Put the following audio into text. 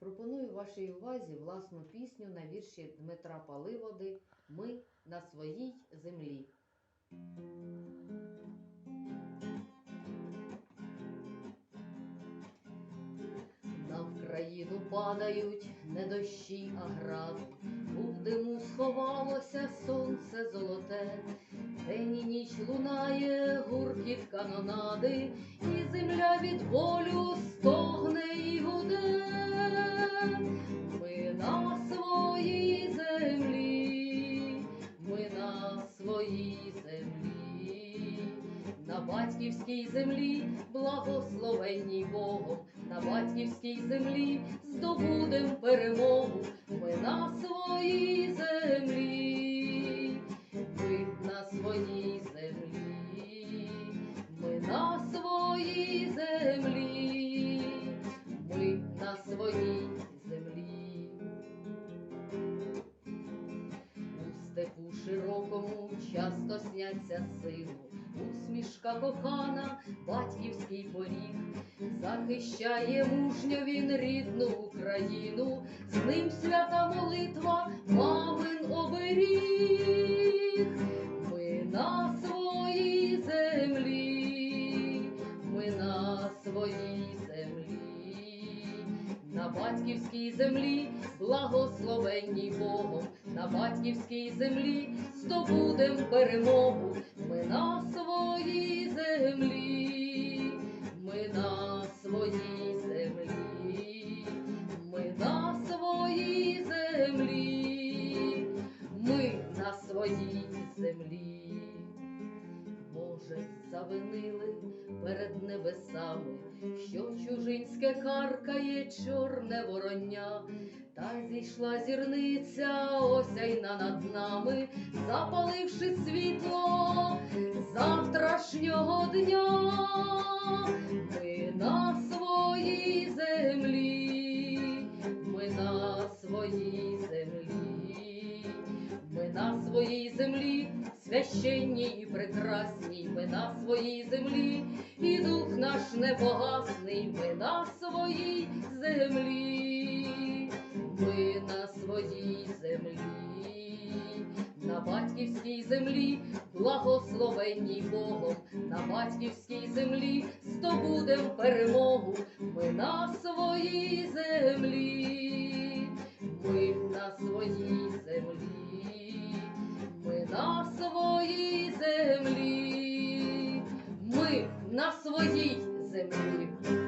Пропоную вашій увазі власну пісню на вірші Дмитра Паливоди Ми на своїй землі. На Вкраїну падають не дощі, а гради, у диму сховалося сонце золоте, день і ніч лунає гуркіт канонади, і земля від болю батьківській землі, благословенній Богом, на батьківській землі здобудем перемогу. Ми на своїй землі, часто сняться сину, усмішка кохана, батьківський поріг, захищає мужньо він рідну Україну, з ним свята молитва, на батьківській землі, благословенній Богом, на батьківській землі здобудем перемогу. Ми на своїй землі, ми на своїй землі, ми на своїй землі, ми на своїй землі. Може, завинили перед небесами, що чужинське каркає чорне вороння, та зійшла зірниця осяйна над нами, запаливши світло завтрашнього дня. Землі, священній і прекрасній, ми на своїй землі, і дух наш непогасний, ми на своїй землі, ми на своїй землі, на батьківській землі, благословенній Богом, на батьківській землі здобудем перемогу, ми на своїй на своїй землі.